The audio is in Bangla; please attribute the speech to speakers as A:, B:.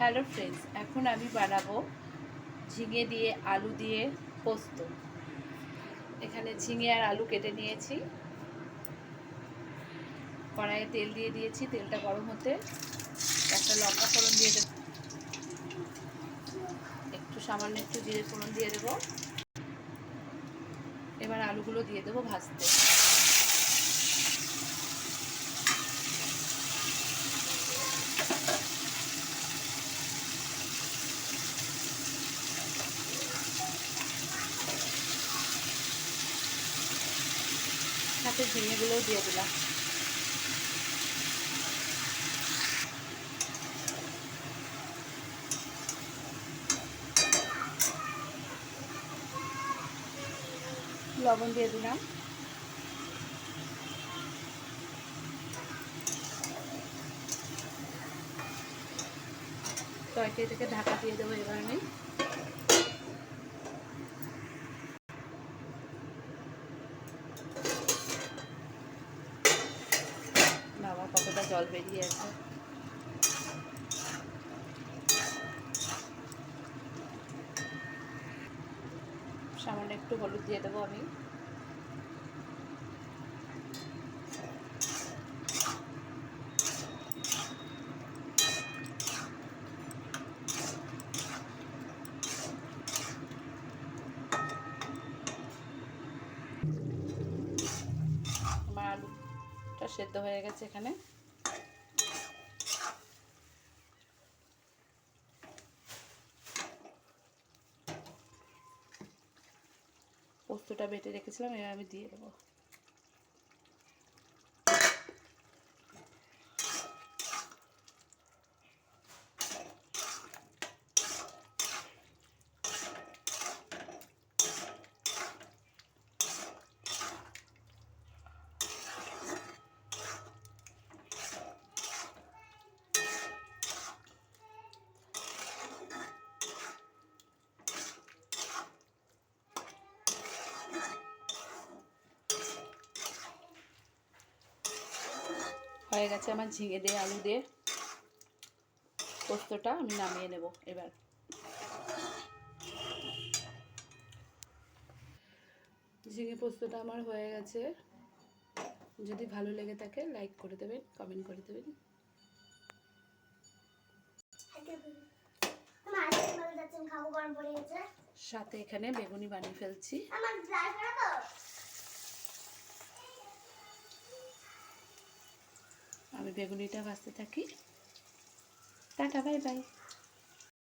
A: হ্যালো ফ্রেন্ডস এখন আমি বানাবো ঝিঙে দিয়ে আলু দিয়ে পোস্ত। এখানে ঝিঙে আর আলু কেটে নিয়েছি। কড়াইয়ে তেল দিয়ে দিয়েছি। তেলটা গরম হতে একটা লঙ্কা ফোড়ন দিয়ে দেবো। একটু সামান্য একটু জিরে ফোড়ন দিয়ে দেবো। এবার আলুগুলো দিয়ে দেবো ভাজতে। সাথে ঝিঙেগুলোও দিয়ে দিলাম। লবণ দিয়ে দিলাম। তরকারিটাকে ঢাকা দিয়ে দেবো এবার আমি। জল বেরিয়ে আছে সামান্য একটু হলুদ দিয়ে দেবো আমি। আমার আলুটা সেদ্ধ হয়ে গেছে এখানে। পোস্তটা বেটে রেখেছিলাম এবার আমি দিয়ে দেবো। হয়ে গেছে আমার ঝিঙে দিয়ে আলু দিয়ে। পোস্তটা আমি নামিয়ে নেব এবার। ঝিঙে পোস্তটা আমার হয়ে গেছে। যদি ভালো লেগে থাকে লাইক করে দেবেন কমেন্ট করে দেবেন। সাথে এখানে বেগুনি বানিয়ে ফেলছি। আমি বেগুনিটা ভাজতে থাকি। Tata bye bye.